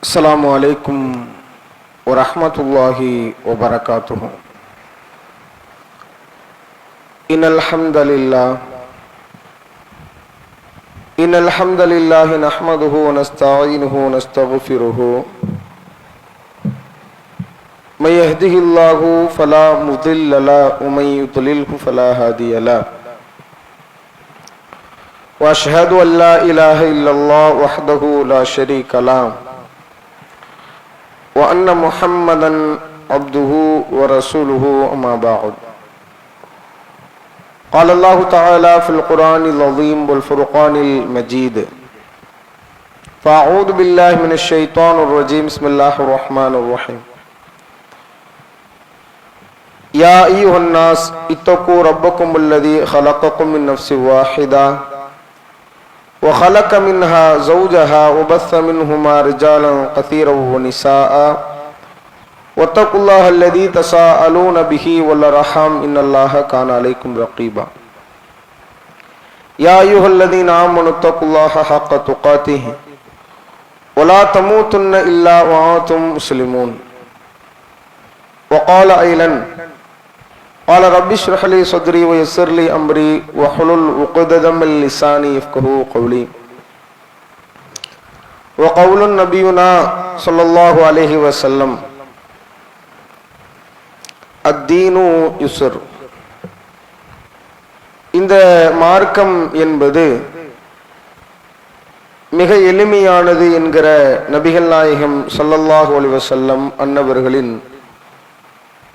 السلام عليكم ورحمة الله وبركاته إن الحمد لله إن الحمد لله نحمده ونستعينه ونستغفره من يهده الله فلا مضل له ومن يضلله فلا هادي له۔ واشهد ان لا اله الا الله وحده لا شريك له۔ وأن محمدا عبده ورسوله أما بعد. قال الله تعالى في القرآن العظيم والفرقان المجيد. فأعوذ بالله من الشيطان الرجيم. بسم الله الرحمن الرحيم. يا أيها الناس اتقوا ربكم الذي خلقكم من نفس واحدة وخلق منها زوجها وبث منهما رجالا كثيرا ونساء. واتقوا الله الذي تساءلون به والأرحام إن الله كان عليكم رقيبا. يا أيها الذين آمنوا اتقوا الله حق تقاته ولا تموتن إلا وأنتم مسلمون. وقال أيضا قال رب اشرح لي صدري ويسر لي امري واحلل عقدة من لساني يفقهوا قولي وقول نبينا صلى الله عليه وسلم الدين يسر இந்த மார்க்கம் என்பது மிக எளிமையானது என்கிற நபிகள் நாயகம் ஸல்லல்லாஹு அலைஹி வஸல்லம் அன்னவர்களின்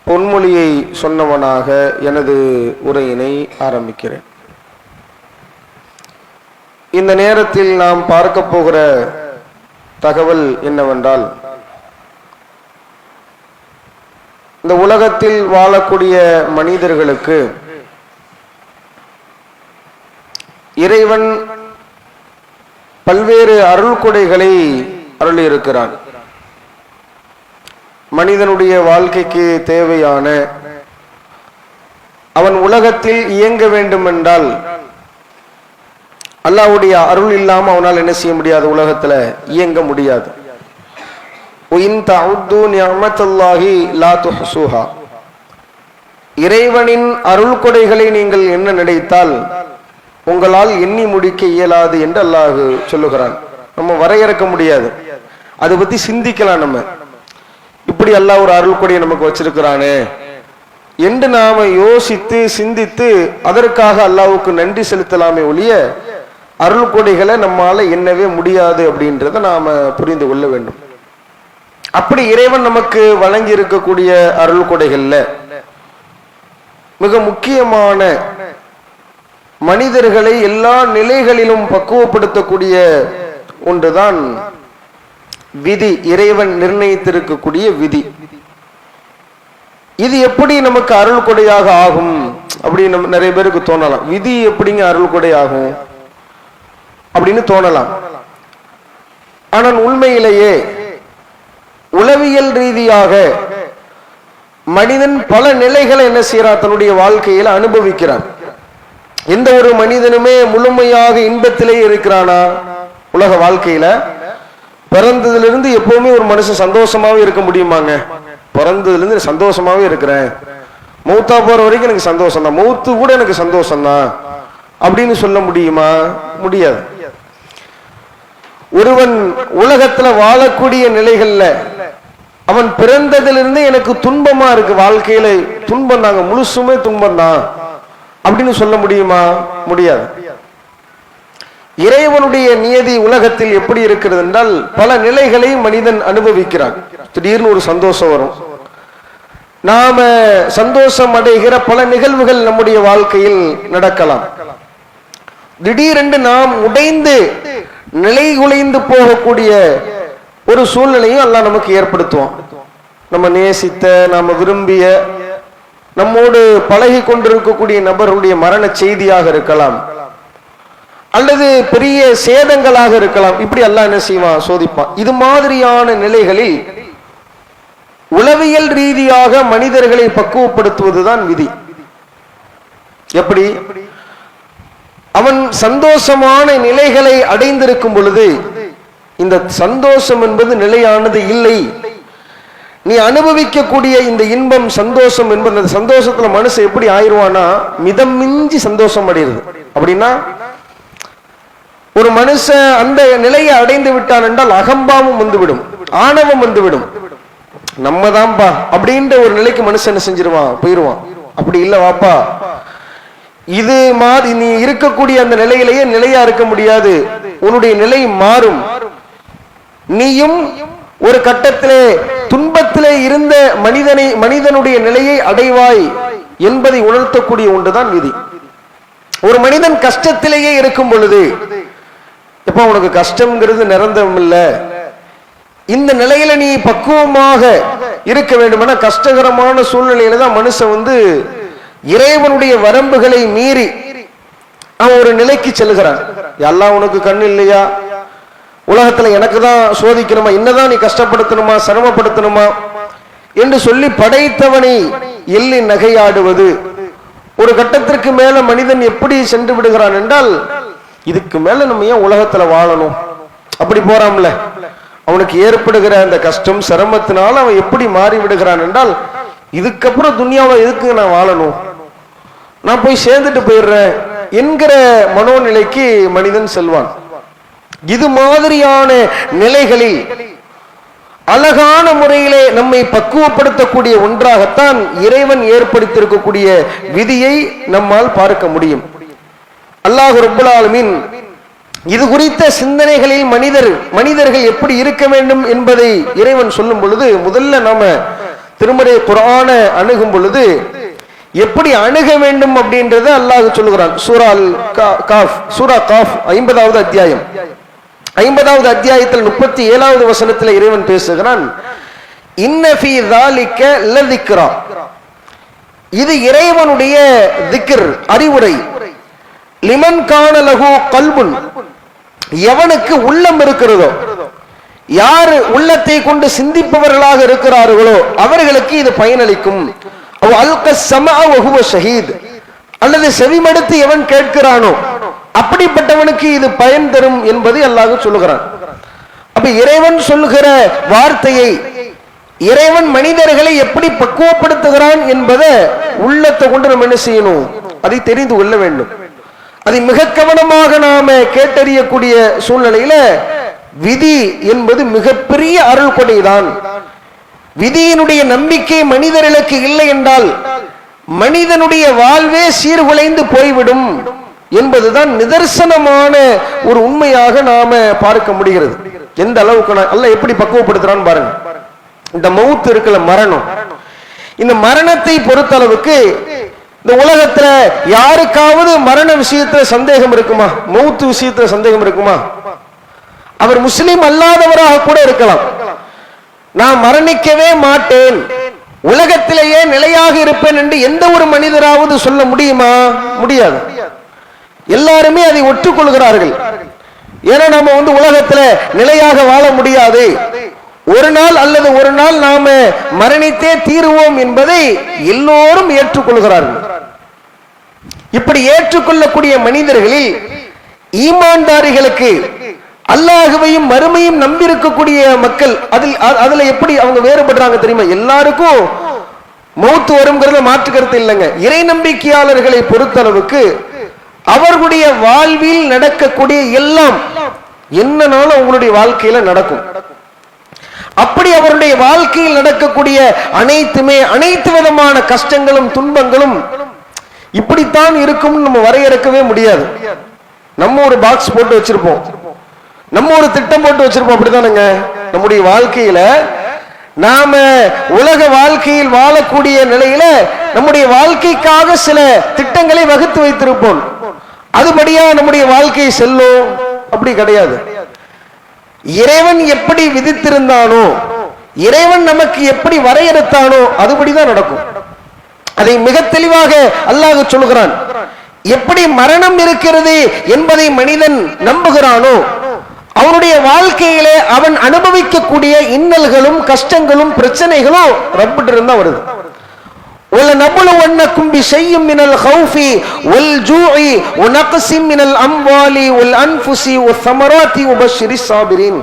பொன்மொழியை சொன்னவனாக எனது உரையினை ஆரம்பிக்கிறேன். இந்த நேரத்தில் நாம் பார்க்க போகிற தகவல் என்னவென்றால் இந்த உலகத்தில் வாழக்கூடிய மனிதர்களுக்கு இறைவன் பல்வேறு அருள் கொடைகளை அருளியிருக்கிறான். மனிதனுடைய வாழ்க்கைக்கு தேவையான அவன் உலகத்தில் இயங்க வேண்டும் என்றால் அல்லாவுடைய அருள் இல்லாம அவனால் என்ன செய்ய முடியாது? உலகத்துல இயங்க முடியாது. இறைவனின் அருள் கொடைகளை நீங்கள் என்ன நினைத்தால் உங்களால் எண்ணி முடிக்க இயலாது என்று அல்லாஹ் சொல்லுகிறான். நம்ம வரையறுக்க முடியாது. அதை பத்தி சிந்திக்கலாம் நம்ம. இப்படி எல்லாம் ஒரு அருள் கொடியை நமக்கு வச்சிருக்கிறானே. என்று நாம யோசித்து சிந்தித்து அதற்காக அல்லாவுக்கு நன்றி செலுத்தலாமே ஒழிய அருள் கொடிகளை நம்மால என்னவே முடியாது அப்படின்றத நாம புரிந்து கொள்ள வேண்டும். அப்படி இறைவன் நமக்கு வழங்கி இருக்கக்கூடிய அருள் கொடைகள்ல மிக முக்கியமான மனிதர்களை எல்லா நிலைகளிலும் பக்குவப்படுத்தக்கூடிய ஒன்றுதான் விதி இறைவன் நிர்ணயித்திருக்கக்கூடிய விதி. இது எப்படி நமக்கு அருள் கொடையாக ஆகும் அப்படின்னு நம்ம நிறைய பேருக்கு தோணலாம். விதி எப்படிங்க அருள் கொடை ஆகும் அப்படின்னு தோணலாம். ஆனால் உண்மையிலேயே உளவியல் ரீதியாக மனிதன் பல நிலைகளை என்ன செய்யறான் தன்னுடைய வாழ்க்கையில அனுபவிக்கிறான் எந்த ஒரு மனிதனுமே முழுமையாக இன்பத்திலே இருக்கிறானா? உலக வாழ்க்கையில பிறந்ததுல இருந்து ஒரு மனுஷன் சந்தோஷமாவே இருக்க முடியுமாங்க? பிறந்ததுல இருந்து இருக்கிறேன். மௌத்தா போற வரைக்கும் எனக்கு சந்தோஷம் தான் மௌத்து கூட எனக்கு சந்தோஷம் தான் அப்படின்னு சொல்ல முடியுமா? முடியாது. ஒருவன் உலகத்துல வாழக்கூடிய நிலைகள்ல அவன் பிறந்ததிலிருந்து எனக்கு துன்பமா இருக்கு. வாழ்க்கையில துன்பம் தாங்க. முழுசுமே துன்பம் தான் அப்படின்னு சொல்ல முடியுமா? முடியாது. இறைவனுடைய நியதி உலகத்தில் எப்படி இருக்கிறது என்றால் பல நிலைகளை மனிதன் அனுபவிக்கிறான். திடீர்னு ஒரு சந்தோஷம் வரும். நாம சந்தோஷம் அடைகிற பல நிகழ்வுகள் நம்முடைய வாழ்க்கையில் நடக்கலாம். திடீரென்று நாம் உடைந்து நிலை குலைந்து போகக்கூடிய ஒரு சூழ்நிலையும் எல்லாம் நமக்கு ஏற்படுத்துவோம் நம்ம நேசித்த நாம விரும்பிய நம்மோடு பழகி கொண்டிருக்கக்கூடிய நபர்களுடைய மரண செய்தியாக இருக்கலாம். அல்லது பெரிய சேதங்களாக இருக்கலாம். இப்படி எல்லாம் என்ன செய்வான்? சோதிப்பான். இது மாதிரியான நிலைகளில் உளவியல் ரீதியாக மனிதர்களை பக்குவப்படுத்துவதுதான் விதி. எப்படி? அவன் சந்தோஷமான நிலைகளை அடைந்திருக்கும் பொழுது இந்த சந்தோஷம் என்பது நிலையானது இல்லை. நீ அனுபவிக்கக்கூடிய இந்த இன்பம் சந்தோஷம் என்பது அந்த சந்தோஷத்துல மனசு எப்படி ஆயிருவானா மிதம் மிஞ்சி சந்தோஷம் அடைகிறது அப்படின்னா ஒரு மனுஷன் அந்த நிலையை அடைந்து விட்டான் என்றால் அகம்பாவம் வந்துவிடும் ஆணவம் வந்துவிடும். நம்ம தான்ப்பா அப்படின்ற ஒரு நிலைக்கு மனுஷன் என்ன செஞ்சிருவான்? போயிருவான். அப்படி இல்ல வாப்பா. இது மாதிரி நீ இருக்கக்கூடிய அந்த நிலையிலேயே நிலையா இருக்க முடியாது. உன்னுடைய நிலை மாறும். நீயும் ஒரு கட்டத்திலே துன்பத்திலே இருந்த மனிதனை மனிதனுடைய நிலையை அடைவாய் என்பதை உணர்த்தக்கூடிய ஒன்றுதான் விதி. ஒரு மனிதன் கஷ்டத்திலேயே இருக்கும் பொழுது எப்ப உனக்கு கஷ்டம்ங்கிறது நிரந்தரம் இல்ல இந்த நிலையில நீ பக்குவமாக இருக்க வேண்டுமென கஷ்டகரமான சூழ்நிலையில தான் மனுஷன் வந்து இறைவனுடைய வரம்புகளை மீறி அவன் ஒரு நிலைக்கு செல்கிறான் எல்லாம் உனக்கு கண் இல்லையா? உலகத்துல எனக்கு தான் சோதிக்கணுமா? என்னதான் நீ கஷ்டப்படுத்தணுமா? சிரமப்படுத்தணுமா? என்று சொல்லி படைத்தவனை எள்ளி நகையாடுவது. ஒரு கட்டத்திற்கு மேல மனிதன் எப்படி சென்று விடுகிறான் என்றால் இதுக்கு மேல நம்ம ஏன் உலகத்துல வாழணும்? அப்படி போறான்ல. அவனுக்கு ஏற்படுகிற அந்த கஷ்டம் சிரமத்தினால அவன் எப்படி மாறி விடுகிறான் என்றால் இதுக்கப்புறம் துன்யாவை எதுக்கு நான் வாழணும்? நான் போய் சேர்ந்துட்டு போயிடுறேன் என்கிற மனோநிலைக்கு மனிதன் செல்வான். இது மாதிரியான நிலைகளில் அழகான முறையிலே நம்மை பக்குவப்படுத்தக்கூடிய ஒன்றாகத்தான் இறைவன் ஏற்படுத்தியிருக்கக்கூடிய விதியை நம்மால் பார்க்க முடியும். அல்லாஹ் ரப்புல் இது குறித்த சிந்தனைகளில் மனிதர் மனிதர்கள் எப்படி இருக்க வேண்டும் என்பதை இறைவன் சொல்லும் பொழுது முதல்ல நாம திருமறை குரான அணுகும் பொழுது எப்படி அணுக வேண்டும் அப்படின்றத அல்லாஹ் சொல்லுகிறான். சூரா காஃப் சூரா காஃப் ஐம்பதாவது அத்தியாயம். ஐம்பதாவது அத்தியாயத்தில் முப்பத்தி ஏழாவது வசனத்தில் இறைவன் பேசுகிறான் இன்னஃபி தாலிக்க லதிக்ரா. இது இறைவனுடைய திக்ர் அறிவுரை. லிமன் காண லகு கல்புன். எவனுக்கு உள்ளம் இருக்கிறதோ யார் உள்ளத்தை கொண்டு சிந்திப்பவர்களாக இருக்கிறார்களோ அவர்களுக்கு இது பயனளிக்கும். ஷஹீத். அல்லது செவிமடுத்து எவன் கேட்கிறானோ அப்படிப்பட்டவனுக்கு இது பயன் தரும் என்பது அல்லாஹ் சொல்லுகிறான். அப்ப இறைவன் சொல்லுகிற வார்த்தையை இறைவன் மனிதர்களை எப்படி பக்குவப்படுத்துகிறான் என்பதை உள்ளத்தை கொண்டு நம்ம என்ன செய்யணும்? அதை தெரிந்து கொள்ள வேண்டும். அதை மிக கவனமாக நாம கேட்டறியக்கூடிய சூழ்நிலையில விதி என்பது மிகப்பெரிய அருள் கொடைதான் விதியினுடைய நம்பிக்கை மனிதர்களுக்கு இல்லை என்றால் மனிதனுடைய வாழ்வே சீர்குலைந்து போய்விடும் என்பதுதான் நிதர்சனமான ஒரு உண்மையாக நாம பார்க்க முடிகிறது. எந்த அளவுக்கு அல்ல எப்படி பக்குவப்படுத்துறான்னு பாருங்க. இந்த மவுத்து இருக்கல மரணம். இந்த மரணத்தை பொறுத்த அளவுக்கு இந்த உலகத்துல யாருக்காவது மரண விஷயத்துல சந்தேகம் இருக்குமா? மௌத்து விஷயத்துல சந்தேகம் இருக்குமா? அவர் முஸ்லீம் அல்லாதவராக கூட இருக்கலாம். நான் மரணிக்கவே மாட்டேன். உலகத்திலேயே நிலையாக இருப்பேன் என்று எந்த ஒரு மனிதராவது சொல்ல முடியுமா? முடியாது. எல்லாருமே அதை ஒற்றுக்கொள்கிறார்கள் ஏன்னா நம்ம வந்து உலகத்துல நிலையாக வாழ முடியாது. ஒரு நாள் அல்லது ஒரு நாள் நாம மரணித்தே தீருவோம் என்பதை எல்லோரும் ஏற்றுக்கொள்கிறார்கள். இப்படி ஏற்றுக்கொள்ளக்கூடிய மனிதர்களில் ஈமான்தாரிகளுக்கு அல்லாஹுவையும் மறுமையும் நம்பியிருக்கக்கூடிய மக்கள் அதில் அதுல எப்படி அவங்க வேறுபடுறாங்க தெரியுமா? எல்லாருக்கும் மௌத்து வருங்கிறதுல மாற்று கருத்து இல்லைங்க. இறை நம்பிக்கையாளர்களை பொறுத்தளவுக்கு அவர்களுடைய வாழ்வில் நடக்கக்கூடிய எல்லாம் என்னனாலும் அவங்களுடைய வாழ்க்கையில நடக்கும். அப்படி அவருடைய வாழ்க்கையில் நடக்கக்கூடிய அனைத்துமே அனைத்து விதமான கஷ்டங்களும் துன்பங்களும் இப்படித்தான் இருக்கும்னு நம்ம வரையறுக்கவே முடியாது. நம்ம ஒரு பாக்ஸ் போட்டு வச்சிருப்போம். நம்ம ஒரு திட்டம் போட்டு வச்சிருப்போம். அப்படிதானுங்க? நம்முடைய வாழ்க்கையில நாம உலக வாழ்க்கையில் வாழக்கூடிய நிலையில நம்முடைய வாழ்க்கைக்காக சில திட்டங்களை வகுத்து வைத்திருப்போம். அதுபடியா நம்முடைய வாழ்க்கை செல்லும். அப்படி கிடையாது. இறைவன் எப்படி விதித்திருந்தானோ இறைவன் நமக்கு எப்படி வரையறுத்தானோ அதுபடிதான் நடக்கும். அதை மிக தெளிவாக அல்லாஹ் சொல்லுகிறான். எப்படி மரணம் இருக்கிறது என்பதை மனிதன் நம்புகிறானோ அவனுடைய வாழ்க்கையிலே அவன் அனுபவிக்கக்கூடிய இன்னல்களும் கஷ்டங்களும் பிரச்சனைகளும் ரப்பிட்டு இருந்தா வருது. وَلَنَبْلُوَنَّكُمْ بِشَيْءٍ مِنَ الْخَوْفِ وَالْجُوعِ وَنَقْصٍ مِنَ الْأَمْوَالِ وَالْأَنْفُسِ وَالثَّمَرَاتِ وَبَشِّرِ الصَّابِرِينَ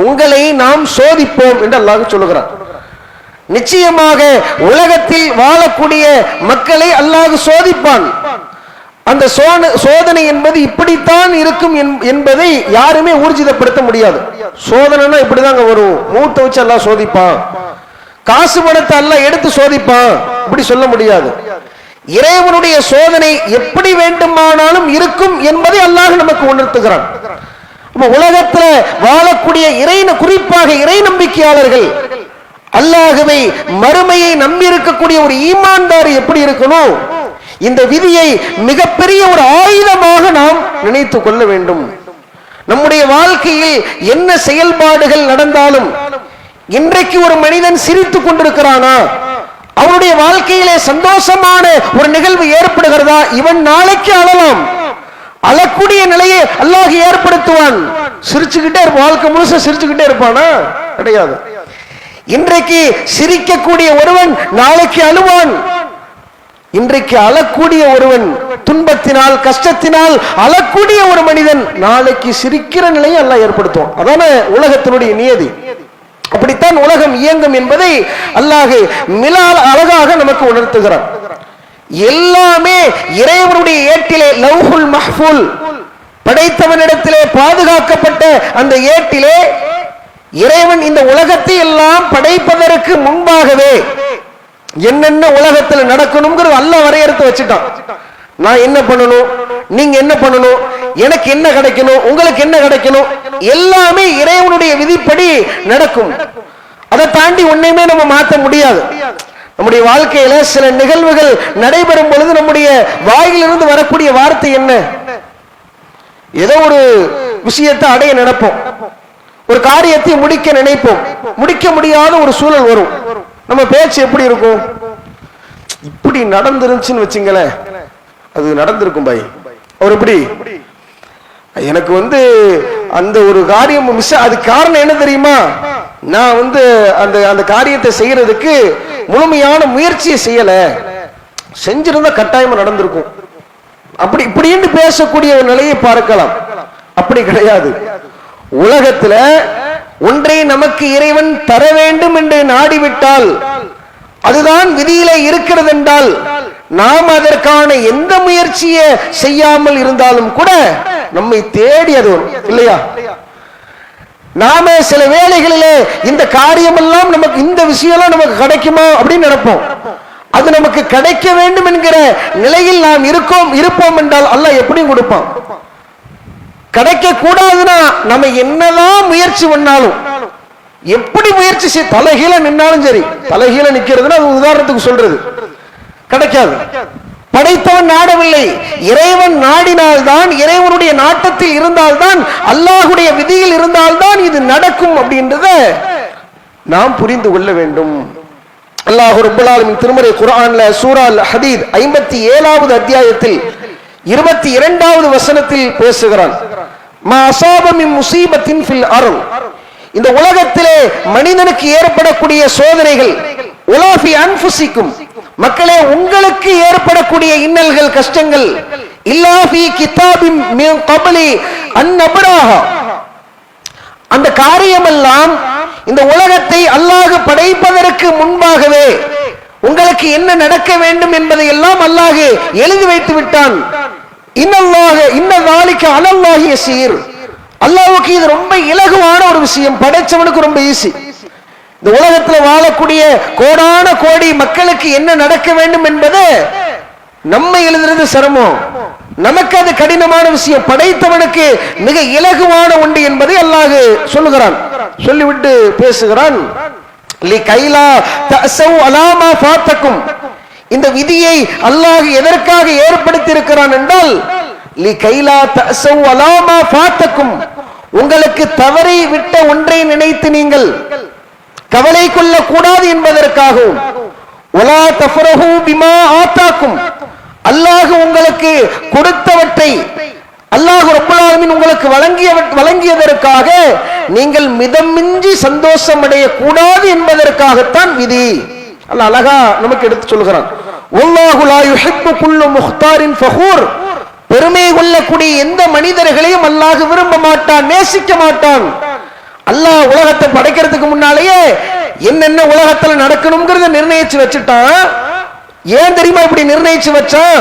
உங்களை நாம் சோதிப்போம் என்று அல்லாஹ் சொல்லுகிறான் நிச்சயமாக உலகத்தில் வாழக்கூடிய மக்களை அல்லாஹ் சோதிப்பான் அந்த சோன- சோதனை என்பது இப்படித்தான் இருக்கும் என்- என்பதை யாருமே ஊர்ஜிதப்படுத்த முடியாது சோதனைனா இப்படிதாங்க வரும் மூட்டை வச்சு எல்லாம் சோதிப்பான் காசு பணத்தை அல்ல எடுத்து சோதிப்பான். இப்படி சொல்ல முடியாது. இறைவனுடைய சோதனை எப்படி வேண்டுமானாலும் இருக்கும் என்பதை அல்லாஹ் நமக்கு உணர்த்துகிறான். உலகத்துல வாழக்கூடிய இறை குறிப்பாக இறை நம்பிக்கையாளர்கள் அல்லாகவே மறுமையை நம்பி இருக்கக்கூடிய ஒரு ஈமான்தார் எப்படி இருக்கணும்? இந்த விதியை மிகப்பெரிய ஒரு ஆயுதமாக நாம் நினைத்து கொள்ள வேண்டும். நம்முடைய வாழ்க்கையில் என்ன செயல்பாடுகள் நடந்தாலும் இன்றைக்கு ஒரு மனிதன் சிரித்துக் கொண்டிருக்கிறானா? அவனுடைய வாழ்க்கையிலே சந்தோஷமான ஒரு நிகழ்வு ஏற்படுகிறதா? இவன் நாளைக்கு அழலாம். அழக்கூடிய நிலையை அல்லாஹ் ஏற்படுத்துவான். சிரிச்சுக்கிட்டே இருப்பான் வாழ்க்கை முழுச சிரிச்சுக்கிட்டே இருப்பானா? கிடையாது. இன்றைக்கு சிரிக்கக்கூடிய ஒருவன் நாளைக்கு அழுவான். இன்றைக்கு அழக்கூடிய ஒருவன் துன்பத்தினால் கஷ்டத்தினால் அழக்கூடிய ஒரு மனிதன் நாளைக்கு சிரிக்கிற நிலையை அல்லாஹ் ஏற்படுத்தும் அதான உலகத்தினுடைய நியதி. அப்படித்தான் உலகம் இயங்கும் என்பதை அல்லாஹ் மிக அழகாக நமக்கு உணர்த்துகிறான். எல்லாமே இறைவனுடைய ஏட்டிலே லவ்ஹுல் மஹ்ஃபுல் படைத்தவனிடத்திலே பாதுகாக்கப்பட்ட அந்த ஏட்டிலே இறைவன் இந்த உலகத்தை எல்லாம் படைப்பதற்கு முன்பாகவே என்னென்ன உலகத்துல நடக்கணுங்கிறது அல்ல வரையறுத்து வச்சுட்டான். நான் என்ன பண்ணணும்? நீங்க என்ன பண்ணணும்? எனக்கு என்ன கிடைக்கணும்? உங்களுக்கு என்ன கிடைக்கணும்? எல்லாமே இறைவனுடைய விதிப்படி நடக்கும். அதை தாண்டி ஒன்னையுமே நம்ம மாத்த முடியாது. நம்முடைய வாழ்க்கையில சில நிகழ்வுகள் நடைபெறும் பொழுது நம்முடைய வாயிலிருந்து வரக்கூடிய வார்த்தை என்ன? ஏதோ ஒரு விஷயத்தை அடைய நினைப்போம். ஒரு காரியத்தை முடிக்க நினைப்போம். முடிக்க முடியாத ஒரு சூழல் வரும். நம்ம பேச்சு எப்படி இருக்கும்? இப்படி நடந்துருந்துச்சுன்னு வச்சுங்களேன். அது நடந்திருக்கும் பாய். அவர் எப்படி? எனக்கு வந்து அந்த ஒரு காரியம் மிஸ் அது காரணம் என்ன தெரியுமா? நான் வந்து அந்த அந்த காரியத்தை செய்யறதுக்கு முழுமையான முயற்சியை செய்யல. செஞ்சிருந்தா கட்டாயமா நடந்திருக்கும். அப்படி இப்படின்னு பேசக்கூடிய ஒரு நிலையை பார்க்கலாம். அப்படி கிடையாது. உலகத்துல ஒன்றை நமக்கு இறைவன் தர வேண்டும் என்று நாடிவிட்டால் அதுதான் விதியில இருக்கிறது என்றால் நாம் அதற்கான எந்த முயற்சியை செய்யாமல் இருந்தாலும் கூட நம்மை தேடி அது வரும் இல்லையா? நாம சில வேளைகளிலே இந்த காரியமெல்லாம் நமக்கு இந்த விஷயம்லாம் நமக்கு கிடைக்குமா அப்படின்னு நினைப்போம். அது நமக்கு கிடைக்க வேண்டும் என்கிற நிலையில் நாம் இருக்கோம் இருப்போம் என்றால் அல்ல எப்படியும் கொடுப்பான். கிடைக்க கூடாதுன்னா நம்ம என்னதான் முயற்சி பண்ணாலும் எப்படி முயற்சி செய்ய தலைகீழ நின்னாலும் சரி தலைகீழ நிக்கிறதுன்னா அது உதாரணத்துக்கு சொல்றது. கிடைக்காது. படைத்தவன் நாடவில்லை. இறைவன் நாடினால்தான் இறைவனுடைய நாட்டத்தில் இருந்தால்தான் அல்லாஹுடைய விதியில் இருந்தால்தான் இது நடக்கும் அப்படின்றத நாம் புரிந்து கொள்ள வேண்டும். அல்லாஹ் ரப்பல் திருமறை குரான்ல சூரால் ஹதீத் ஐம்பத்தி ஏழாவது அத்தியாயத்தில் இருபத்தி இரண்டாவது வசனத்தில் பேசுகிறான். அருள் இந்த உலகத்திலே மனிதனுக்கு ஏற்படக்கூடிய சோதனைகள் உலாஃபி அன்புசிக்கும் மக்களே உங்களுக்கு ஏற்படக்கூடிய இன்னல்கள் கஷ்டங்கள் இல்லாஃபி கிதாபின் மின் கபலி அந்நபராக அந்த காரியமெல்லாம் இந்த உலகத்தை அல்லாஹ் படைப்பதற்கு முன்பாகவே உங்களுக்கு என்ன நடக்க வேண்டும் என்பதை எல்லாம் அல்லாஹ் எழுதி வைத்து விட்டான். இன்னல்லாக இன்ன நாளைக்கு அலல்லாகிய சீர் அல்லாஹ்வுக்கு இது ரொம்ப இலகுவான ஒரு விஷயம். படைச்சவனுக்கு ரொம்ப ஈஸி இந்த உலகத்துல வாழக்கூடிய கோடான கோடி மக்களுக்கு என்ன நடக்க வேண்டும் என்பது நம்ம எழுதுறது சிரமம். நமக்கு அது கடினமான விஷயம். படைத்தவனுக்கு மிக இலகுவான ஒன்று என்பதை அல்லாஹு சொல்லுகிறான். சொல்லிவிட்டு பேசுகிறான். லி கைலா அலாமா இந்த விதியை அல்லாஹ் எதற்காக ஏற்படுத்தி இருக்கிறான் என்றால் லி கைலா தஅசவ் அலாமா பாத்தக்கும் உங்களுக்கு தவறி விட்ட ஒன்றை நினைத்து நீங்கள் கவலை கொள்ள கூடாது என்பதற்காகவும் ஒலா தஃபரஹு பிமா ஆத்தாக்கும். அல்லாஹ் உங்களுக்கு கொடுத்தவற்றை அல்லாஹ் ரப்பல் உங்களுக்கு வழங்கிய வழங்கியதற்காக நீங்கள் மிதமின்றி சந்தோஷம் அடைய கூடாது என்பதற்காகத்தான் விதி. அல்ல அழகா நமக்கு எடுத்து சொல்கிறான் முக்தாரின் பெருமை கொள்ளக்கூடிய எந்த மனிதர்களையும் அல்லாஹ் விரும்ப மாட்டான் நேசிக்க மாட்டான். அல்லாஹ் உலகத்தை படைக்கிறதுக்கு முன்னாலேயே என்னென்ன உலகத்துல நடக்கணுங்கிறத நிர்ணயிச்சு வச்சுட்டான். ஏன் தெரியுமா இப்படி நிர்ணயிச்சு வச்சான்?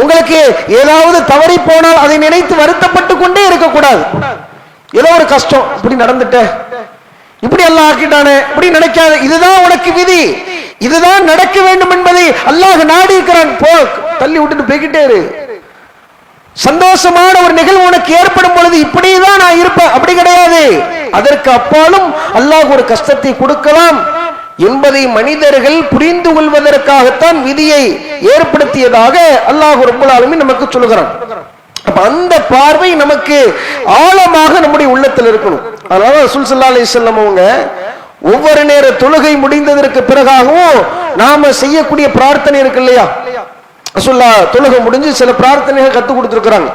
உங்களுக்கு ஏதாவது தவறி போனால் அதை நினைத்து வருத்தப்பட்டு கொண்டே இருக்கக்கூடாது. ஏதோ ஒரு கஷ்டம் இப்படி நடந்துட்ட. இப்படி எல்லாம் ஆக்கிட்டானே இப்படி நினைக்காத இதுதான் உனக்கு விதி. இதுதான் நடக்க வேண்டும் என்பதை அல்லாஹ் நாடி இருக்கிறான். போ தள்ளி விட்டுட்டு போய்கிட்டே இரு. சந்தோஷமான ஒரு நிகழ்வு உனக்கு ஏற்படும் பொழுது இப்படிதான் நான் இருப்பேன். அப்படி கிடையாது. அதற்கு அப்பாலும் அல்லாஹ் ஒரு கஷ்டத்தை கொடுக்கலாம் என்பதை மனிதர்கள் புரிந்து கொள்வதற்காகத்தான் விதியை ஏற்படுத்தியதாக அல்லாஹ் ரப்பல் நமக்கு சொல்லுகிறான் அப்ப அந்த பார்வை நமக்கு ஆழமாக நம்முடைய உள்ளத்தில் இருக்கணும். அதனால ரசூல் ஸல்லல்லாஹு அலைஹி அவங்க ஒவ்வொரு நேர தொழுகை முடிந்ததற்கு பிறகாகவும் நாம செய்யக்கூடிய பிரார்த்தனை இருக்கு இல்லையா? ரசூல்லா தொழுகை முடிஞ்சு சில பிரார்த்தனைகள் கத்து கொடுத்திருக்கிறாங்க.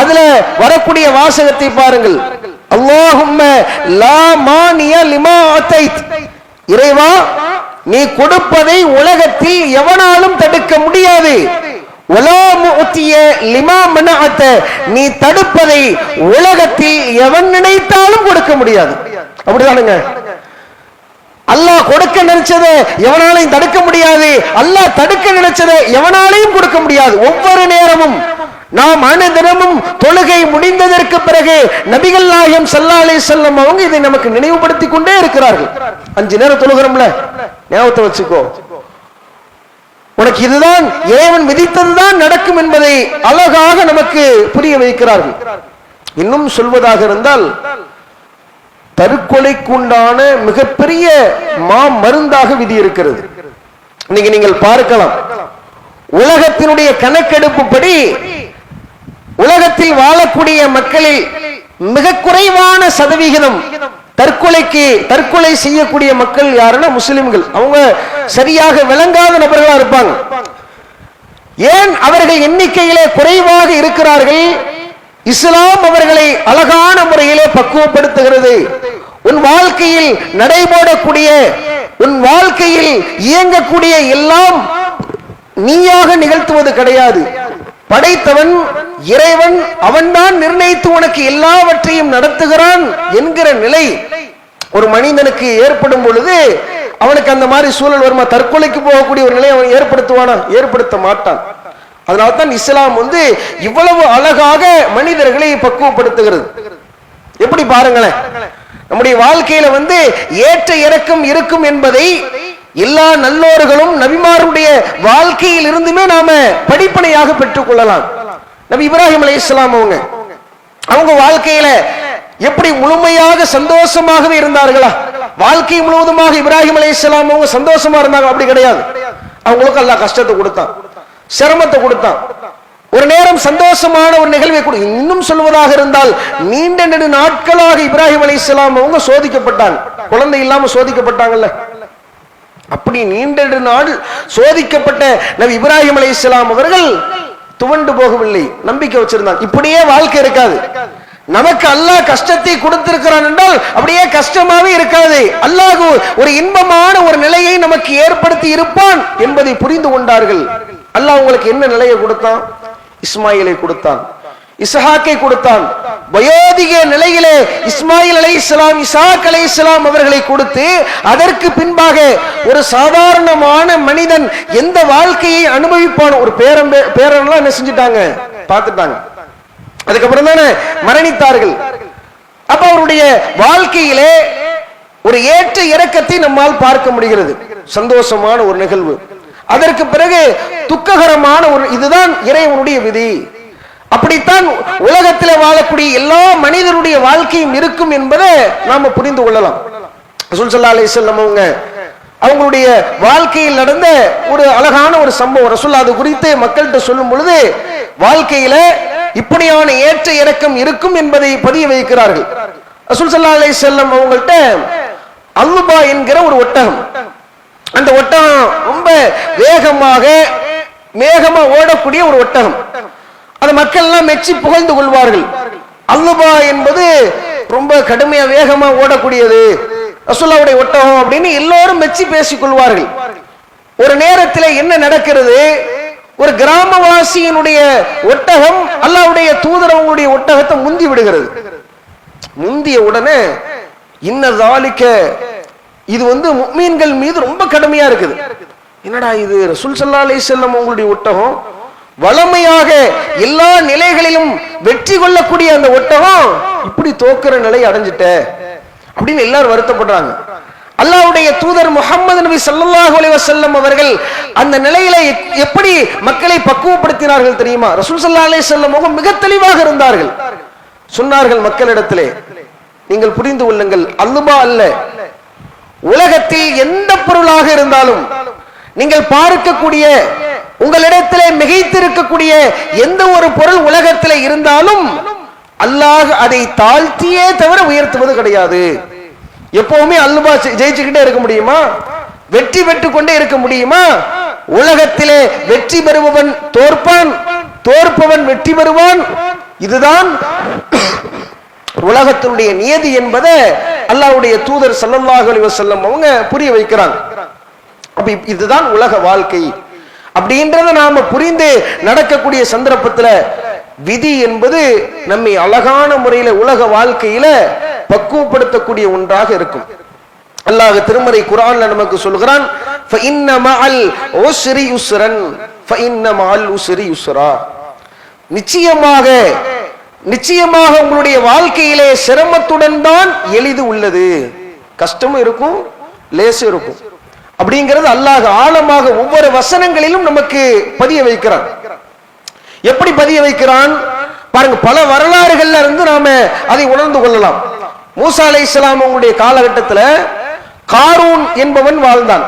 அதுல வரக்கூடிய வாசகத்தை பாருங்கள். அல்லாஹும்ம லா மானிய லிமா இறைவா நீ கொடுப்பதை உலகத்தில் எவனாலும் தடுக்க முடியாது. நீ தடுப்பதை உலகத்தில் எவன் நினைத்தாலும் கொடுக்க முடியாது. அப்படிதானுங்க. அல்லாஹ் கொடுக்க நினைச்சதை எவனாலையும் தடுக்க முடியாது. அல்லாஹ் தடுக்க நினைச்சதை எவனாலையும் கொடுக்க முடியாது. ஒவ்வொரு நேரமும் நாம் அனுதினமும் தொழுகை முடிந்ததற்கு பிறகு நபிகள் நாயகம் சல்லாலே செல்லம் அவங்க இதை நமக்கு நினைவுபடுத்தி கொண்டே இருக்கிறார்கள். அஞ்சு நேரம் தொழுகிறோம்ல? ஞாபகத்தை வச்சுக்கோ. உனக்கு இதுதான் இறைவன் விதித்ததுதான் நடக்கும் என்பதை அழகாக நமக்கு புரிய வைக்கிறார்கள். இன்னும் சொல்வதாக இருந்தால் தற்கொலைக்குண்டான மிகப்பெரிய மா மருந்தாக விதி இருக்கிறது. இன்னைக்கு நீங்கள் பார்க்கலாம். உலகத்தினுடைய கணக்கெடுப்புப்படி உலகத்தில் வாழக்கூடிய மக்களில் மிக குறைவான சதவிகிதம் தற்கொலைக்கு தற்கொலை செய்யக்கூடிய மக்கள் யாருன்னா முஸ்லிம்கள். அவங்க சரியாக விளங்காத நபர்களா இருப்பாங்க. ஏன் அவர்கள் எண்ணிக்கையிலே குறைவாக இருக்கிறார்கள்? இஸ்லாம் அவர்களை அழகான முறையிலே பக்குவப்படுத்துகிறது. உன் வாழ்க்கையில் நடைபோடக்கூடிய உன் வாழ்க்கையில் இயங்கக்கூடிய எல்லாம் நீயாக நிகழ்த்துவது கிடையாது. படைத்தவன் இறைவன் அவன்தான் நிர்ணயித்து உனக்கு எல்லாவற்றையும் நடத்துகிறான் என்கிற நிலை ஒரு மனிதனுக்கு ஏற்படும் பொழுது அவனுக்கு அந்த மாதிரி சூழல் வருமா? தற்கொலைக்கு போகக்கூடிய ஒரு நிலையை அவன் ஏற்படுத்துவானா? ஏற்படுத்த மாட்டான். அதனால தான் இஸ்லாம் வந்து இவ்வளவு அழகாக மனிதர்களை பக்குவப்படுத்துகிறது. எப்படி பாருங்களேன்? நம்முடைய வாழ்க்கையில வந்து ஏற்ற இறக்கம் இருக்கும் என்பதை எல்லா நல்லோர்களும் நபிமாருடைய வாழ்க்கையில் இருந்துமே நாம படிப்பனையாக பெற்றுக் கொள்ளலாம். நபி இப்ராஹிம் அலைஹிஸ்ஸலாம் அவங்க. அவங்க வாழ்க்கையில எப்படி முழுமையாக சந்தோஷமாகவே இருந்தார்களா? வாழ்க்கை முழுவதுமாக இப்ராஹிம் அலைஹிஸ்ஸலாம் அவங்க சந்தோஷமா இருந்தாங்க? அப்படி கிடையாது. அவங்களுக்கு எல்லா கஷ்டத்தை கொடுத்தான். சிரமத்தை கொடுத்தான். ஒரு நேரம் சந்தோஷமான ஒரு நிகழ்வை கொடு இன்னும் சொல்வதாக இருந்தால் நீண்ட நெடு நாட்களாக இப்ராஹிம் அலைஹிஸ்ஸலாம் அவங்க சோதிக்கப்பட்டாங்க. குழந்தை இல்லாம சோதிக்கப்பட்டாங்கல்ல. அப்படி நீண்ட நாள் சோதிக்கப்பட்ட நபி இப்ராஹிம் அலைஹிஸ்ஸலாம் அவர்கள் துவண்டு போகவில்லை. நம்பிக்கை வச்சிருந்தாங்க இப்படியே வாழ்க்கை இருக்காது. நமக்கு அல்லாஹ் கஷ்டத்தை கொடுத்திருக்கிறான் என்றால் அப்படியே கஷ்டமாவே இருக்காது. அல்லாஹ் ஒரு இன்பமான ஒரு நிலையை நமக்கு ஏற்படுத்தி இருப்பான் என்பதை புரிந்து கொண்டார்கள். அல்லாஹ் உங்களுக்கு என்ன நிலையை கொடுத்தான்? இஸ்மாயிலை கொடுத்தான். இசஹாக்கை கொடுத்தான். வயோதிக நிலையிலே இஸ்மாயில் அலை இஸ்லாம் இசாக் அலை இஸ்லாம் அவர்களை கொடுத்து அதற்கு பின்பாக ஒரு சாதாரணமான மனிதன் எந்த வாழ்க்கையை அனுபவிப்பான்? ஒரு பேரம் பேரன்லாம் என்ன செஞ்சுட்டாங்க? பார்த்துட்டாங்க. அதுக்கப்புறம் தானே மரணித்தார்கள். அப்ப அவருடைய வாழ்க்கையிலே ஒரு ஏற்ற இறக்கத்தை நம்மால் பார்க்க முடிகிறது. சந்தோஷமான ஒரு நிகழ்வு. அதற்கு பிறகு துக்ககரமான ஒரு இதுதான் இறைவனுடைய விதி. அப்படித்தான் உலகத்தில் வாழக்கூடிய எல்லா மனிதருடைய வாழ்க்கையும் இருக்கும் என்பதை நாம புரிந்து கொள்ளலாம். ரசூல் ஸல்லல்லாஹு அவங்க அவங்களுடைய வாழ்க்கையில் நடந்த ஒரு அழகான ஒரு சம்பவம். ரசூல்லா அது குறித்து மக்கள்கிட்ட சொல்லும் பொழுது வாழ்க்கையில இப்படியான ஏற்ற இறக்கம் இருக்கும் என்பதை பதிய வைக்கிறார்கள். ரசூல் சல்லா அலி செல்லம் அவங்கள்ட்ட அல்லுபா என்கிற ஒரு ஒட்டகம். அந்த ஒட்டகம் ரொம்ப வேகமாக வேகமா ஓடக்கூடிய ஒரு ஒட்டகம். அது மக்கள் எல்லாம் மெச்சி புகழ்ந்து கொள்வார்கள். அல்லுபா என்பது ரொம்ப கடுமையா வேகமா ஓடக்கூடியது. ரசுல்லாவுடைய ஒட்டகம் அப்படின்னு எல்லோரும் மெச்சி பேசிக் கொள்வார்கள். ஒரு நேரத்தில் என்ன நடக்கிறது? ஒரு கிராமவாசியினுடைய ஒட்டகம் அல்லாவுடைய தூதரவங்களுடைய ஒட்டகத்தை முந்தி விடுகிறது. முந்திய உடனே இன்ன தாலிக்க இது வந்து மீன்கள் மீது ரொம்ப கடுமையா இருக்குது. என்னடா இது? ரசூல் சல்லா அலி செல்லம் உங்களுடைய ஒட்டகம் வளமையாக எல்லா நிலைகளிலும் வெற்றி கொள்ளக்கூடிய அந்த ஒட்டகம் இப்படி தோக்குற நிலை அடைஞ்சிட்ட அப்படின்னு எல்லாரும் வருத்தப்படுறாங்க. அல்லாவுடைய தூதர் முகமது நபி சல்லாஹ் அலைஹி வஸல்லம் அவர்கள் அந்த நிலையில எப்படி மக்களை பக்குவப்படுத்தினார்கள் தெரியுமா? ரசூல் சல்லா அலைஹி வஸல்லம் அவங்க மிக தெளிவாக இருந்தார்கள். சொன்னார்கள் மக்களிடத்திலே நீங்கள் புரிந்து கொள்ளுங்கள் அல்லுபா அல்ல உலகத்தில் எந்த பொருளாக இருந்தாலும் நீங்கள் பார்க்கக்கூடிய உங்களிடத்திலே மிகைத்திருக்கக்கூடிய எந்த ஒரு பொருள் உலகத்திலே இருந்தாலும் அல்லாஹ் அதை தாழ்த்தியே தவிர உயர்த்துவது கிடையாது. எப்பவுமே அல்லுபா ஜெயிச்சுக்கிட்டே இருக்க முடியுமா? வெற்றி பெற்று கொண்டே இருக்க முடியுமா? உலகத்திலே வெற்றி பெறுபவன் தோற்பான் தோற்பவன் வெற்றி பெறுவான். இதுதான் உலகத்தினுடைய நியதி என்பதை அல்லாவுடைய தூதர் ஸல்லல்லாஹு அலைஹி அவங்க புரிய வைக்கிறாங்க. அப்ப இதுதான் உலக வாழ்க்கை. அப்படின்றத நாம புரிந்து நடக்கக்கூடிய சந்தர்ப்பத்துல விதி என்பது நம்மை அழகான முறையில உலக வாழ்க்கையில பக்குவப்படுத்தக்கூடிய ஒன்றாக இருக்கும். அல்லாஹ் திருமறை குரான்ல நமக்கு சொல்கிறான் நிச்சயமாக நிச்சயமாக உங்களுடைய வாழ்க்கையிலே சிரமத்துடன் தான் எளிது உள்ளது. கஷ்டமும் இருக்கும் லேசும் இருக்கும். அப்படிங்கிறது அல்லாஹ் ஆழமாக ஒவ்வொரு வசனங்களிலும் நமக்கு பதிய வைக்கிறான். எப்படி பதிய வைக்கிறான்? பாருங்க பல வரலாறுகள்ல இருந்து நாம அதை உணர்ந்து கொள்ளலாம். மூசா அலை இஸ்லாம் அவங்களுடைய காலகட்டத்துல காரூன் என்பவன் வாழ்ந்தான்.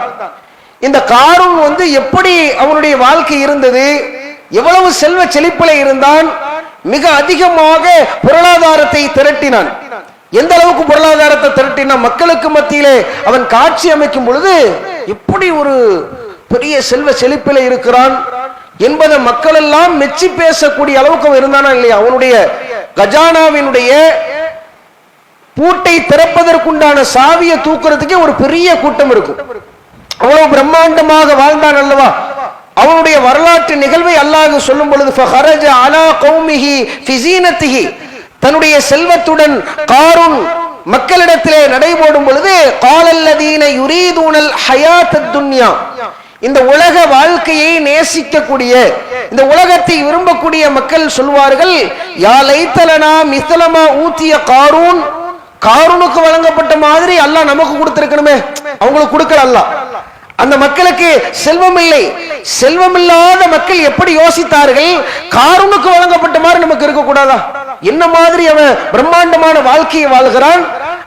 இந்த காரூன் வந்து எப்படி அவனுடைய வாழ்க்கை இருந்தது? எவ்வளவு செல்வ செழிப்பில இருந்தான்? மிக அதிகமாக பொருளாதாரத்தை திரட்டினான். எந்த அளவுக்கு பொருளாதாரத்தை திரட்டினா மக்களுக்கு மத்தியிலே அவன் காட்சி அமைக்கும் பொழுது எப்படி ஒரு பெரிய செல்வ செழிப்பில இருக்கிறான் என்பதை மக்கள் எல்லாம் மெச்சி பேசக்கூடிய அளவுக்கு அவன் இருந்தானா இல்லையா? அவனுடைய கஜானாவினுடைய பூட்டை திறப்பதற்குண்டான சாவியை தூக்குறதுக்கே ஒரு பெரிய கூட்டம் இருக்கும். அவ்வளவு பிரம்மாண்டமாக வாழ்ந்தான் அல்லவா? அவனுடைய வரலாற்று நிகழ்வை அல்லாஹ் சொல்லும் பொழுது தன்னுடைய செல்வத்துடன் காரும் மக்களிடத்திலே நடைபோடும் பொழுது காலல்லதீன யுரீதூனல் ஹயாத் துன்யா. இந்த உலக வாழ்க்கையை நேசிக்கக்கூடிய இந்த உலகத்தை விரும்பக்கூடிய மக்கள் சொல்வார்கள் யா லைத்தலனா ஊத்திய காரூன். காரூனுக்கு வழங்கப்பட்ட மாதிரி அல்லாஹ் நமக்கு கொடுத்திருக்கணுமே. அவங்களுக்கு கொடுக்கல அல்லாஹ். அந்த மக்களுக்கு செல்வம் இல்லை செல்வம் இல்லாத மக்கள் எப்படி யோசித்தார்கள்? காரூனுக்கு வழங்கப்பட்ட மாதிரி நமக்கு இருக்கக்கூடாதா? என்ன மாதிரி அவன் பிரம்மாண்டமான வாழ்க்கையை வாழ்கிறான்?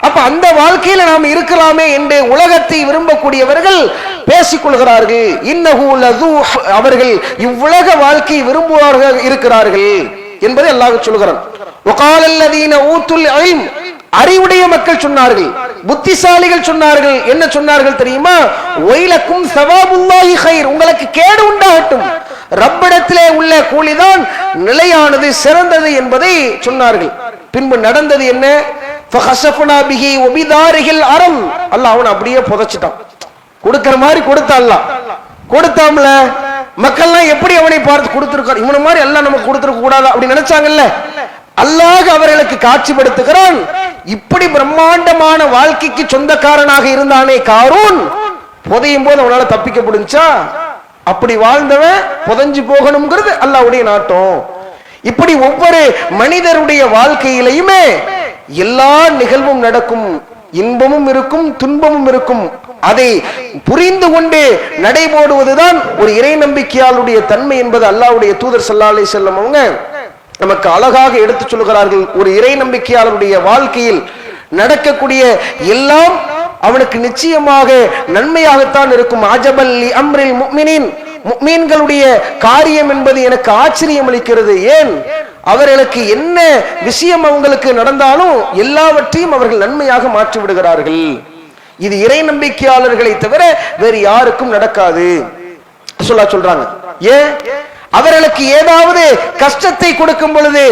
அப்ப அந்த வாழ்க்கையில நாம் இருக்கலாமே என்று உலகத்தை விரும்பக்கூடியவர்கள் பேசிக்கொள்கிறார்கள் இன்னகு அவர்கள் இவ்வுலக வாழ்க்கையை விரும்புவார்கள் இருக்கிறார்கள் என்பதை அல்லாஹ் சொல்கிறான். அறிவுடைய மக்கள் சொன்னார்கள். புத்திசாலிகள் சொன்னார்கள். என்ன சொன்னார்கள் தெரியுமா? ஒயிலக்கும் சவாபுல்லாஹி ஹைர் உங்களுக்கு கேடு உண்டாகட்டும். ரப்பிடத்திலே உள்ள கூலிதான் நிலையானது சிறந்தது என்பதை சொன்னார்கள். பின்பு நடந்தது என்ன? பிகி பிஹி வபிதாரிஹில் அரம் அல்லாஹ் அப்படியே புதைச்சிட்டான். கொடுக்கிற மாதிரி கொடுத்தான்ல கொடுத்தாம்ல? மக்கள்லாம் எப்படி அவனை பார்த்து கொடுத்திருக்கார்? இவனை மாதிரி எல்லாம் நமக்கு கொடுத்திருக்க கூடாது அப்படின்னு நினைச்சாங்கல்ல? அல்லாஹ் அவர்களுக்கு காட்சிப்படுத்துகிறான். இப்படி பிரம்மாண்டமான வாழ்க்கைக்கு சொந்தக்காரனாக இருந்தானே காரூன். புதையும் போது அவனால தப்பிக்க முடிஞ்சா? அப்படி வாழ்ந்தவன் புதைஞ்சு போகணுங்கிறது அல்லாவுடைய நாட்டம். இப்படி ஒவ்வொரு மனிதருடைய வாழ்க்கையிலையுமே எல்லா நிகழ்வும் நடக்கும். இன்பமும் இருக்கும் துன்பமும் இருக்கும். அதை புரிந்து கொண்டு நடைபோடுவதுதான் ஒரு இறை நம்பிக்கையாளுடைய தன்மை என்பது அல்லாவுடைய தூதர் ஸல்லல்லாஹு செல்லும் அவங்க. நமக்கு அழகாக எடுத்து சொல்கிறார்கள் ஒரு இறை நம்பிக்கையாளருடைய வாழ்க்கையில் நடக்கக்கூடிய எல்லாம் அவனுக்கு நிச்சயமாக நன்மையாகத்தான் இருக்கும். அஜபல்லி அம்ரில் முக்மினின். காரியம் என்பது எனக்கு ஆச்சரியம் அளிக்கிறது. ஏன்? அவர்களுக்கு என்ன விஷயம் அவங்களுக்கு நடந்தாலும் எல்லாவற்றையும் அவர்கள் நன்மையாக மாற்றி விடுகிறார்கள். இது இறை நம்பிக்கையாளர்களை தவிர வேறு யாருக்கும் நடக்காது. சொல்லா சொல்றாங்க. ஏன்? அவர்களுக்கு ஏதாவது கஷ்டத்தை கொடுக்கும் பொழுது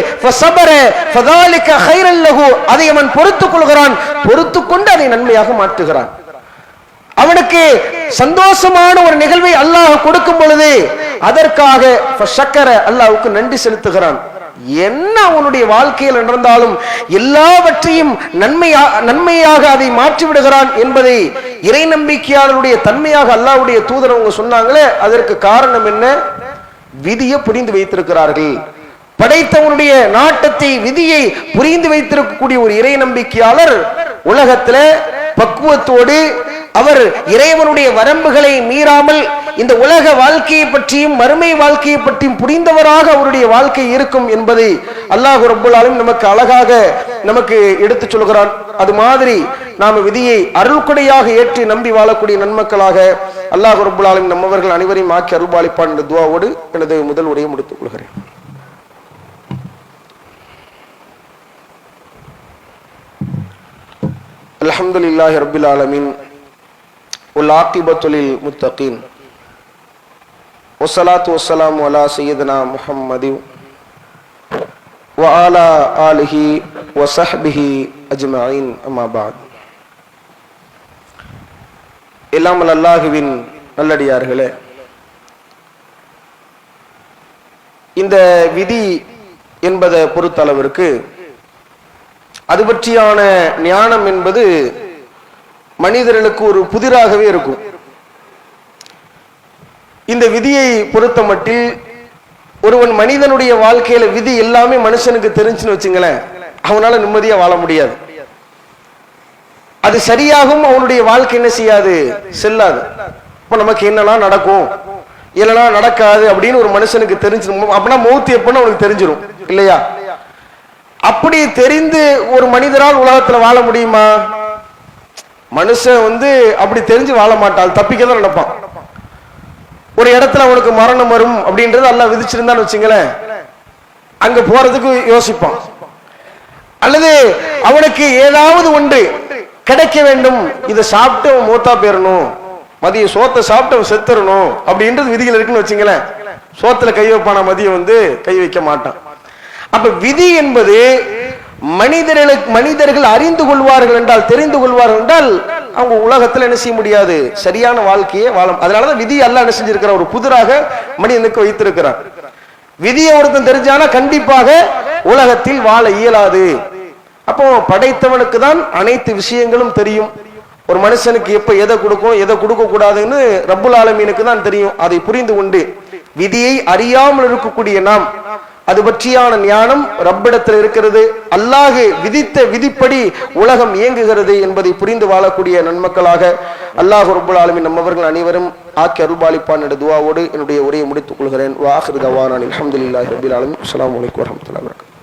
அதை அவன் பொறுத்துக் கொள்கிறான். பொறுத்துக் கொண்டு அதை நன்மையாக மாற்றுகிறான். அவனுக்கு சந்தோஷமான ஒரு நிகழ்வை அல்லாஹ் கொடுக்கும் பொழுது அதற்காக அல்லாஹுக்கு நன்றி செலுத்துகிறான். என்ன அவனுடைய வாழ்க்கையில் நடந்தாலும் எல்லாவற்றையும் நன்மையா நன்மையாக அதை மாற்றி விடுகிறான் என்பதை இறை நம்பிக்கையாளருடைய தன்மையாக அல்லாவுடைய தூதர் அவங்க சொன்னாங்களே அதற்கு காரணம் என்ன? விதியை புரிந்து வைத்திருக்கிறார்கள். படைத்தவனுடைய நாட்டத்தை விதியை புரிந்து வைத்திருக்கக்கூடிய ஒரு இறை நம்பிக்கையாளர் உலகத்துல பக்குவத்தோடு அவர் இறைவனுடைய வரம்புகளை மீறாமல் இந்த உலக வாழ்க்கையை பற்றியும் மறுமை வாழ்க்கையை பற்றியும் புரிந்தவராக அவருடைய வாழ்க்கை இருக்கும் என்பதை அல்லாஹ் ரபுல்லாலும் நமக்கு அழகாக நமக்கு எடுத்து சொல்கிறான். அது மாதிரி நாம விதியை அருள்கொடையாக ஏற்று நம்பி வாழக்கூடிய நன்மக்களாக அல்லாஹ் ரப்புல் ஆலமீன் நம்மவர்கள் அனைவரையும் ஆக்கி அருள்பாலிப்பான் என்ற துவாவோடு எனது முதல் உரையை முடித்துக் கொள்கிறேன் الحمد لله رب العالمين والعاقبة للمتقين والصلاة والسلام على سيدنا محمد وعلى آله وصحبه أجمعين أما بعد இல்லாமல் அல்லாஹுவின் நல்லடியார்களே. இந்த விதி என்பதை பொறுத்தளவிற்கு அது பற்றியான ஞானம் என்பது மனிதர்களுக்கு ஒரு புதிராகவே இருக்கும். இந்த விதியை பொறுத்த மட்டில் ஒருவன் மனிதனுடைய வாழ்க்கையில விதி எல்லாமே மனுஷனுக்கு தெரிஞ்சுன்னு வச்சுங்களேன் அவனால நிம்மதியா வாழ முடியாது. அது சரியாகவும் அவனுடைய வாழ்க்கை என்ன செய்யாது? செல்லாது. இப்ப நமக்கு என்னெல்லாம் நடக்கும்? இல்லைன்னா நடக்காது அப்படின்னு ஒரு மனுஷனுக்கு தெரிஞ்சிடும் அப்படின்னா மௌத்து எப்பன்னு அவனுக்கு தெரிஞ்சிடும் இல்லையா? அப்படி தெரிந்து ஒரு மனிதரால் உலகத்துல வாழ முடியுமா? மனுஷன் வந்து அப்படி தெரிஞ்சு வாழ மாட்டான். தப்பிக்க தான் நடப்பான். ஒரு இடத்துல அவனுக்கு மரணம் வரும் அப்படின்றது எல்லாம் விதிச்சிருந்தான்னு வச்சுங்களேன். அங்க போறதுக்கு யோசிப்பான். அல்லது அவனுக்கு ஏதாவது ஒன்று கிடைக்க வேண்டும். இதை சாப்பிட்டு அவன் மூத்தா போயிடணும் மதிய சோத்தை சாப்பிட்டு அவன் செத்துறணும். அப்படின்றது விதிகள் இருக்குன்னு வச்சுங்களேன். சோத்துல கை வைப்பான மதியம் வந்து கை வைக்க மாட்டான். அப்ப விதி என்பது மனிதர்களுக்கு மனிதர்கள் அறிந்து கொள்வார்கள் என்றால் தெரிந்து கொள்வார்கள் என்றால் அவங்க உலகத்துல என்ன செய்ய முடியாது? சரியான வாழ்க்கையை வாழ அதனாலதான் விதி அல்ல என்ன செஞ்சிருக்கிற ஒரு புதிராக மனிதனுக்கு வைத்திருக்கிறார். விதியை ஒருத்தன் தெரிஞ்சானா கண்டிப்பாக உலகத்தில் வாழ இயலாது. அப்போ படைத்தவனுக்கு தான் அனைத்து விஷயங்களும் தெரியும். ஒரு மனுஷனுக்கு எப்ப எதை கொடுக்கும் எதை கொடுக்க கூடாதுன்னு ரப்புல் ஆலமீனுக்கு தான் தெரியும். அதை புரிந்து கொண்டு விதியை அறியாமல் இருக்கக்கூடிய நாம் அது பற்றியான ஞானம் ரப்பிடத்தில் இருக்கிறது. அல்லாஹு விதித்த விதிப்படி உலகம் இயங்குகிறது என்பதை புரிந்து வாழக்கூடிய நன்மக்களாக அல்லாஹ் ரப்புல் ஆலமின் நம்மவர்கள் அனைவரும் ஆக்கி அருள்பாலிப்பான் என்ற துவாவோடு என்னுடைய உரையை முடித்துக் கொள்கிறேன். வாஹிர் தவானான் அலமதுல்லாஹி ரபில் ஆலமின். அஸ்லாம் வலைக்கம் வரமத்துல வரகம்